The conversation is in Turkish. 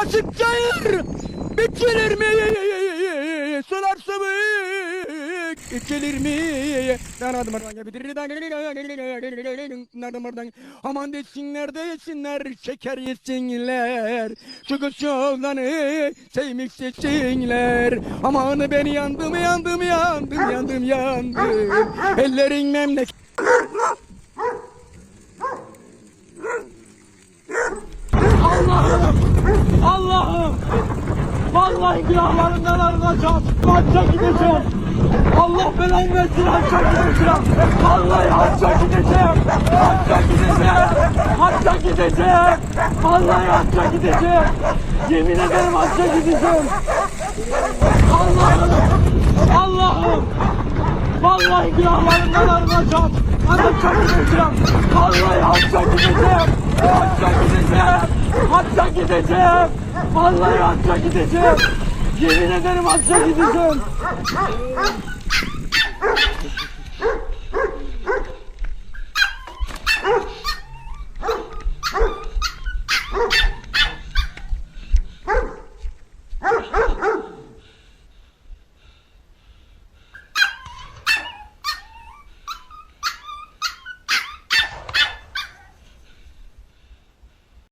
Kasık çayır biçilir mi? Sular sıvık içilir mi? Danadım oradan Nereden oradan Aman desinler desinler şeker yesinler. Kız yoldanı sevmek seçsinler Aman beni yandım yandım yandım yandım yandım. Ellerin memleket Allah'ım! Vallahi günahlarından arınacağım. Hacca gideceğim. Allah belanı versin hacca gideceğim. Vallahi hacca gideceğim. Hacca gideceğim. Hacca gideceğim. Vallahi hacca gideceğim. Yemin ederim hacca gideceğim. Allah'ım! Allah'ım! Vallahi günahlarından arınacağım. Hacca gideceğim. Vallahi hacca gideceğim. Hacca gideceğim. Hacca gideceğim. Vallahi hacca gideceğim. Yemin ederim hacca gideceğim.